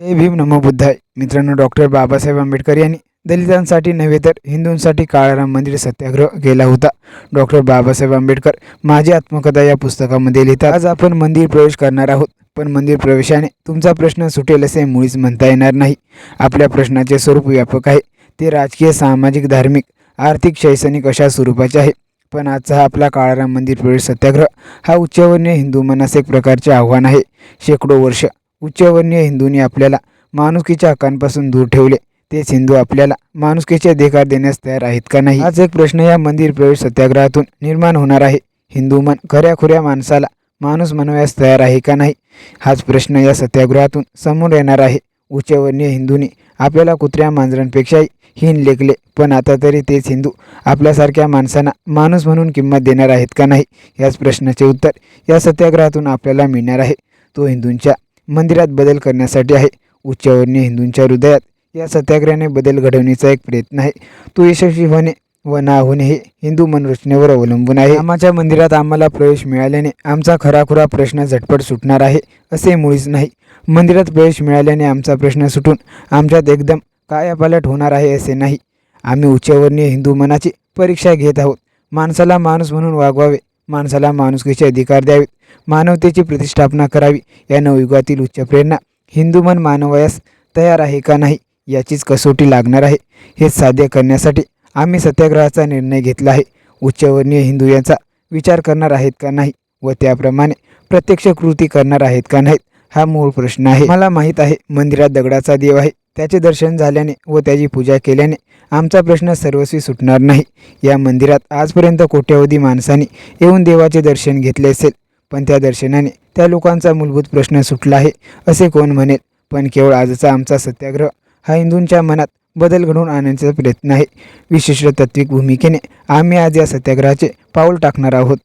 हे भीम नमो बुद्धाय. मित्रांनो डॉक्टर बाबासाहेब आंबेडकर यांनी दलितांसाठी नव्हे तर हिंदूंसाठी काळाराम मंदिर सत्याग्रह केला होता. डॉक्टर बाबासाहेब आंबेडकर माझी आत्मकथा या पुस्तकामध्ये लिहितात. आज आपण मंदिर प्रवेश करणार आहोत पण मंदिर प्रवेशाने तुमचा प्रश्न सुटेल असे मुळीच म्हणता येणार नाही. आपल्या प्रश्नाचे स्वरूप व्यापक आहे. ते राजकीय सामाजिक धार्मिक आर्थिक शैक्षणिक अशा स्वरूपाचे आहे. पण आजचा हा आपला काळाराम मंदिर प्रवेश सत्याग्रह हा उच्चवर्णीय हिंदू मनास एक प्रकारचे आव्हान आहे. शेकडो वर्ष उच्चवर्णीय हिंदूंनी आपल्याला माणुसकीच्या हक्कांपासून दूर ठेवले. तेच हिंदू आपल्याला माणुसकीचे अधिकार देण्यास तयार आहेत का नाही? हाच एक प्रश्न या मंदिर प्रवेश सत्याग्रहातून निर्माण होणार आहे. हिंदू मन खऱ्याखुऱ्या माणसाला माणूस म्हणवयास तयार आहे का नाही? हाच प्रश्न या सत्याग्रहातून समोर येणार आहे. उच्चवर्णीय हिंदूंनी आपल्याला कुत्र्या मांजरांपेक्षाही हीन लेखले. पण आता तरी तेच हिंदू आपल्यासारख्या माणसांना माणूस म्हणून किंमत देणार आहेत का नाही? याच प्रश्नाचे उत्तर या सत्याग्रहातून आपल्याला मिळणार आहे. तो हिंदूंच्या मंदिरात बदल करण्यासाठी आहे. उच्चावरणी हिंदूंच्या हृदयात या सत्याग्रहाने बदल घडवण्याचा एक प्रयत्न आहे. तो यशस्वी होणे व ना होणे हे हिंदू मनरचनेवर अवलंबून आहे. आम्हाच्या मंदिरात आम्हाला प्रवेश मिळाल्याने आमचा खराखुरा प्रश्न झटपट सुटणार आहे असे मुळीच नाही. मंदिरात प्रवेश मिळाल्याने आमचा प्रश्न सुटून आमच्यात एकदम कायापालट होणार आहे असे नाही. आम्ही उच्चवर्णीय हिंदू मनाची परीक्षा घेत आहोत. माणसाला माणूस म्हणून वागवावे. माणसाला माणुसकीचे अधिकार द्यावेत. मानवतेची प्रतिष्ठापना करावी या नवयुगातील उच्च प्रेरणा हिंदू मन मानवयास तयार आहे का नाही याचीच कसोटी लागणार आहे. हे साध्य करण्यासाठी आम्ही सत्याग्रहाचा निर्णय घेतला आहे. उच्चवर्णीय हिंदू यांचा विचार करणार आहेत का नाही व त्याप्रमाणे प्रत्यक्ष कृती करणार आहेत का नाहीत हा मूळ प्रश्न आहे. मला माहीत आहे मंदिरात दगडाचा देव आहे. त्याचे दर्शन झाल्याने व त्याची पूजा केल्याने आमचा प्रश्न सर्वस्वी सुटणार नाही. या मंदिरात आजपर्यंत कोट्यवधी माणसांनी येऊन देवाचे दर्शन घेतले असेल. पण त्या दर्शनाने त्या लोकांचा मूलभूत प्रश्न सुटला आहे असे कोण म्हणेल? पण केवळ आजचा आमचा सत्याग्रह हा हिंदूंच्या मनात बदल घडवून आणण्याचा प्रयत्न आहे. विशिष्ट तात्विक भूमिकेने आम्ही आज या सत्याग्रहाचे पाऊल टाकणार आहोत.